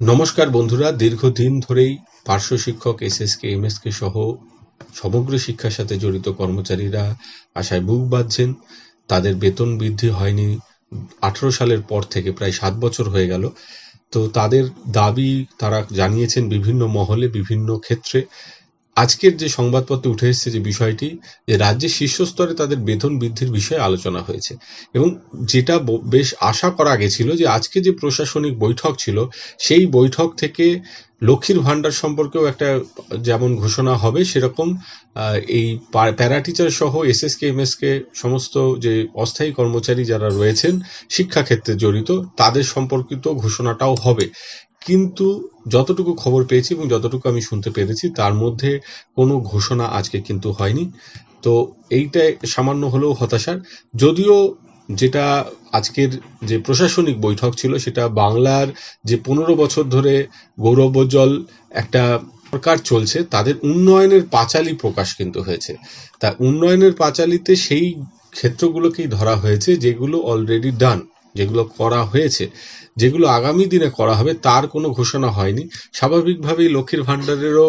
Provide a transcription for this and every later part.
নমস্কার বন্ধুরা, দীর্ঘদিন ধরেই পার্শ্ব শিক্ষক S S K M S K সহ সমগ্র শিক্ষার সাথে জড়িত কর্মচারীরা আশায় বুক বাঁধছেন। তাদের বেতন বৃদ্ধি হয়নি। আঠারো সালের পর থেকে প্রায় সাত বছর হয়ে গেল। তো তাদের দাবি তারা জানিয়েছেন বিভিন্ন মহলে, বিভিন্ন ক্ষেত্রে। আজকের যে সংবাদপত্রে উঠে এসেছে যে বিষয়টি, যে রাজ্যের শীর্ষস্তরে তাদের বেতন বৃদ্ধির বিষয়ে আলোচনা হয়েছে। এবং যেটা বেশ আশা করা গেছিল যে আজকে যে প্রশাসনিক বৈঠক ছিল, সেই বৈঠক থেকে লক্ষ্মীর ভাণ্ডার সম্পর্কেও একটা যেমন ঘোষণা হবে, সেরকম এই পা- প্যারা টিচার সহ এসএসকে, এমএসকে সমস্ত যে অস্থায়ী কর্মচারী যারা রয়েছেন, শিক্ষাক্ষেত্রে জড়িত, তাদের সম্পর্কিত ঘোষণাটাও হবে। কিন্তু যতটুকু খবর পেয়েছি এবং যতটুকু আমি শুনতে পেরেছি, তার মধ্যে কোনো ঘোষণা আজকে কিন্তু হয়নি। তো এইটা সামান্য হলেও হতাশার। যদিও যেটা আজকের যে প্রশাসনিক বৈঠক ছিল, সেটা বাংলার যে পনেরো বছর ধরে গৌরবোজ্জ্বল একটা সরকার চলছে, তাদের উন্নয়নের পাঁচালী প্রকাশ কিন্তু হয়েছে। তা উন্নয়নের পাঁচালীতে সেই ক্ষেত্রগুলোকেই ধরা হয়েছে, যেগুলো অলরেডি ডান যেগুলো করা হয়েছে, যেগুলো আগামী দিনে করা হবে, তার কোনো ঘোষণা হয়নি। স্বাভাবিকভাবেই লক্ষ্মীর ভাণ্ডারেরও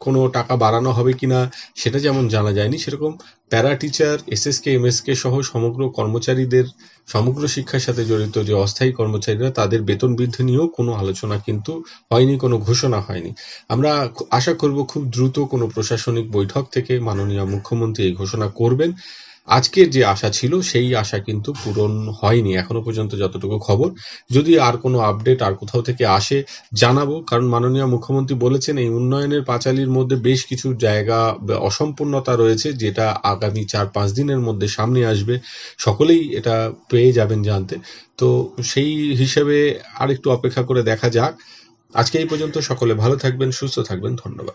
কোনো টাকা বাড়ানো হবে কিনা সেটা যেমন জানা যায়নি, সেরকম প্যারা টিচার, এসএসকে, এমএসকে সহ সমগ্র কর্মচারীদের, সমগ্র শিক্ষার সাথে জড়িত যে অস্থায়ী কর্মচারীরা, তাদের বেতন বৃদ্ধি নিয়েও কোনো আলোচনা কিন্তু হয়নি, কোনো ঘোষণা হয়নি। আমরা আশা করব খুব দ্রুত কোনো প্রশাসনিক বৈঠক থেকে মাননীয় মুখ্যমন্ত্রী এই ঘোষণা করবেন। আজকের যে আশা ছিল, সেই আশা কিন্তু পূরণ হয়নি। এখনও পর্যন্ত যতটুকু খবর। যদি আর কোনো আপডেট আর কোথাও থেকে আসে, জানাব। কারণ মাননীয় মুখ্যমন্ত্রী বলেছেন, এই উন্নয়নের পাঁচালির মধ্যে বেশ কিছু জায়গা অসম্পূর্ণতা রয়েছে, যেটা আগামী চার পাঁচ দিনের মধ্যে সামনে আসবে। সকলেই এটা পেয়ে যাবেন জানতে। তো সেই হিসেবে আরেকটু অপেক্ষা করে দেখা যাক। আজকে এই পর্যন্ত সকলে ভালো থাকবেন, সুস্থ থাকবেন। ধন্যবাদ।